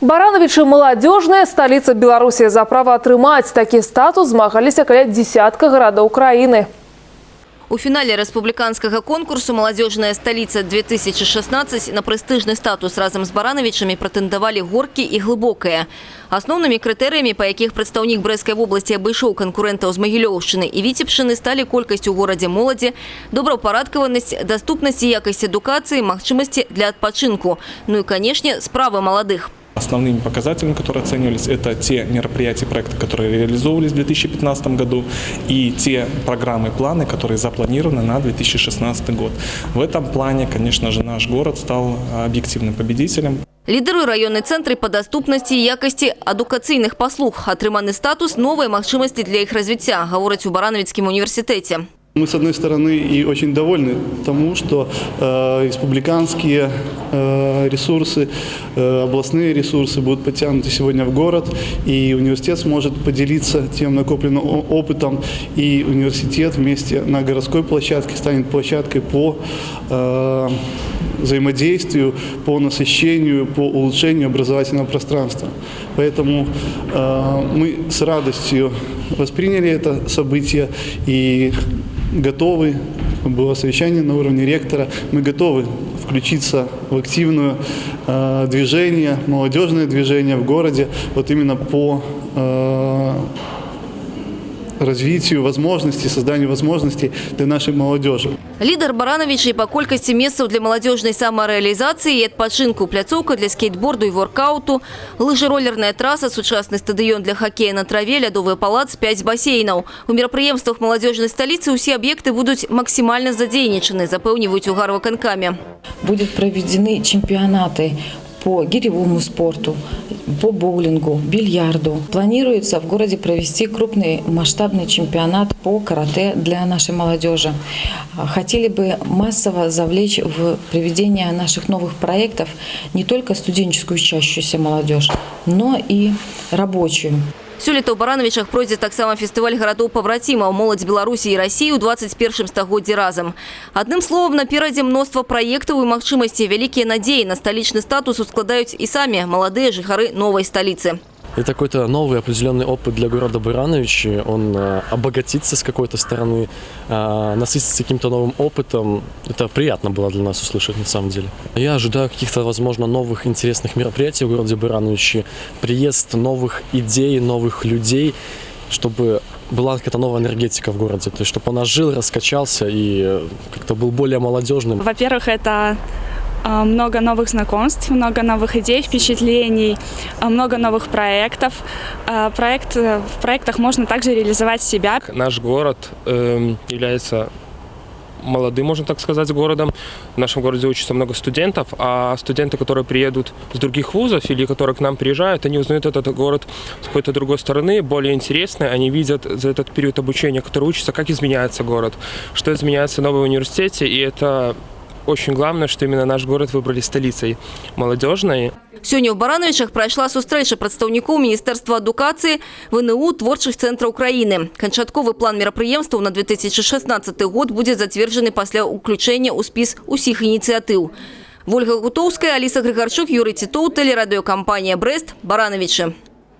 Барановичы молодежная столица Беларуси за право атрымаць такі статус змагаліся каля десятка гарадоў Украины. У фінале рэспубліканскага конкурсу «Молодежная столица-2016» на прэстыжны статус разам з баранавічамі прэтэндавалі горкі і глыбокая. Асноўнымі крытэрыямі, па якіх прадстаўнік Брэскай вобласці абышоў канкурэнтаў з Магілёўшчыны і Віцебшчыны, сталі колькасць у горадзе моладзі, добраўпарадкаванасць, даступнасць і якасць адукацыі, магчымасці для адпачынку. Ну і, канешне, справы маладых. Основными показателями, которые оценивались, это те мероприятия, проекты, которые реализовывались в 2015 году, и те программы, планы, которые запланированы на 2016 год. В этом плане, конечно же, наш город стал объективным победителем. Лідеры раённай цэнтры па даступнасці і якасці адукацыйных паслуг. Атрыманы статус новай магчымасці для іх развіцця, гавораць у Баранавіцкім універсітэце. Мы, с одной стороны, и очень довольны тому, что э, республиканские э, ресурсы, э, областные ресурсы будут подтянуты сегодня в город, и университет сможет поделиться тем накопленным опытом, и университет вместе на городской площадке станет площадкой по э, взаимодействию, по насыщению, по улучшению образовательного пространства. Поэтому э, мы с радостью восприняли это событие и готовы, было совещание на уровне ректора, мы готовы включиться в активное э, движение, молодежное движение в городе, вот именно по э, развитию возможностей, созданию возможностей для нашей молодежи. Лідар Барановичей по колькасці месцаў для маладзёжнай самарэалізацыі і адпачынку, пляцоўка для скейтборду і воркауту, лыжыролерная траса, сучасны стадыён для хакея на траве, лядовы палац, 5 басейнаў. У мерапрыемствах маладзёжнай сталіцы ўсе аб'екты будуць максімальна задзейнічаны, запэўніваюць у гарваканкаме. Будут проведены чемпионаты по гиревому спорту, по боулингу, бильярду. Планируется в городе провести крупный масштабный чемпионат по карате для нашей молодежи. Хотели бы массово завлечь в проведение наших новых проектов не только студенческую учащуюся молодежь, но и рабочую. Сёлета ў Барановичах пройдзе таксама фестываль гарадоў пабрацімаў моладзь Беларусі і Расіі ў 21 стагоддзі разам. Адным словам, наперадзе мноства праектаў і магчымасці вялікія надзеі на сталічны статус ускладаюць і самі маладыя жыхары новай сталіцы. Это какой-то новый определенный опыт для города Барановичи. Он э, обогатится с какой-то стороны, э, насытится каким-то новым опытом. Это приятно было для нас услышать на самом деле. Я ожидаю каких-то, возможно, новых интересных мероприятий в городе Барановичи, приезд новых идей, новых людей, чтобы была какая-то новая энергетика в городе, то есть чтобы он ожил, раскачался и э, как-то был более молодежным. Во-первых, это много новых знакомств, много новых идей, впечатлений, а, много новых проектов. А, Проект, э, в проектах можно также реализовать себя. Наш город эм, является молодым, можно так сказать, городом. В нашем городе учатся много студентов, а студенты, которые приедут с других вузов или которые к нам приезжают, они узнают этот город с какой-то другой стороны, более интересный. Они видят за этот период обучения, который учится, как изменяется город, что изменяется в новом университете, и это очень главное, что именно наш город выбрали столицей молодежной. Сёння ў Барановичах прайшла сустрэча прадстаўнікоў Міністэрства адукацыі ВНУ творчых цэнтраў краіны. Канчатковы план мерапрыемстваў на 2016 год будзе зацверджаны пасля ўключэння ў спіс усіх ініцыятыў. Вольга Гутоўская, Аліса Грыгарчук, Юрый Титоў, тэлерадыёкампанія «Брэст», Барановичы.